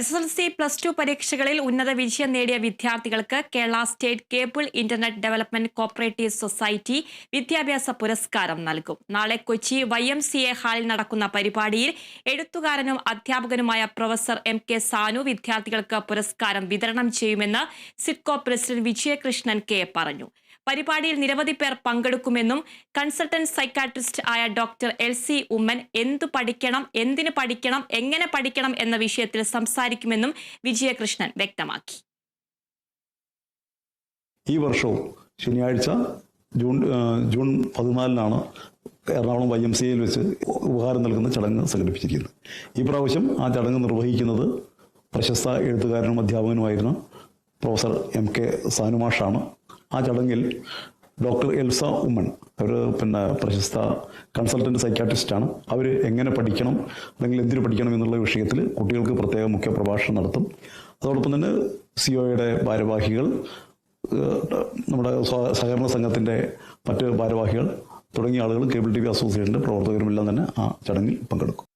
S S L C plus two പരീക്ഷകളിൽ ഉന്നത വിജയം നേടിയ വിദ്യാർത്ഥികൾക്ക് Kerala state cable internet development cooperative society വിദ്യാഭ്യാസ പുരസ്കാരം നൽകും. നാളെ Kochi Y M C A ഹാളിൽ നടക്കുന്ന പരിപാടിയിൽ എഴുത്തുകാരനും അധ്യാപകനുമായ പ്രൊഫസർ എം കെ സാനു വിദ്യാർത്ഥികൾക്ക് പുരസ്കാരം വിതരണം ചെയ്യുമെന്ന് സിഡ്കോ പ്രസിഡന്റ് വിജയകൃഷ്ണൻ കെ പറഞ്ഞു. പരിപാടിയിൽ നിരവധി പേർ പങ്കെടുക്കുമെന്നും കൺസൾട്ടന്റ് സൈക്കാട്രിസ്റ്റ് ആയ ഡോക്ടർ എൽ സി ഉമ്മൻ എന്തു പഠിക്കണം എന്തിന് പഠിക്കണം എങ്ങനെ പഠിക്കണം എന്ന വിഷയത്തിൽ സംസാരിക്കുമെന്നും വിജയകൃഷ്ണൻ വ്യക്തമാക്കി. ഈ വർഷവും ശനിയാഴ്ച ജൂൺ ജൂൺ പതിനാലിനാണ് എറണാകുളം വൈ എം സി യിൽ വെച്ച് ഉപഹാരം നൽകുന്ന ചടങ്ങ് സംഘടിപ്പിച്ചിരിക്കുന്നത്. ഈ പ്രാവശ്യം ആ ചടങ്ങ് നിർവഹിക്കുന്നത് പ്രശസ്ത എഴുത്തുകാരനും അധ്യാപകനുമായിരുന്ന പ്രൊഫസർ എം കെ സാനുമാഷാണ്. ആ ചടങ്ങിൽ ഡോക്ടർ എൽസ ഉമ്മൺ അവർ പിന്നെ പ്രശസ്ത കൺസൾട്ടന്റ് സൈക്കാട്രിസ്റ്റാണ് അവർ എങ്ങനെ പഠിക്കണം അല്ലെങ്കിൽ എന്തിനു പഠിക്കണം എന്നുള്ള വിഷയത്തിൽ കുട്ടികൾക്ക് പ്രത്യേക മുഖ്യ പ്രഭാഷണം നടത്തും. അതോടൊപ്പം തന്നെ സിഒയുടെ ഭാരവാഹികൾ ഏഹ് നമ്മുടെ സഹകരണ സംഘത്തിന്റെ മറ്റ് ഭാരവാഹികൾ തുടങ്ങിയ ആളുകൾ കേബിൾ ടി വി അസോസിയേഷന്റെ പ്രവർത്തകരുമെല്ലാം തന്നെ ആ ചടങ്ങിൽ പങ്കെടുക്കും.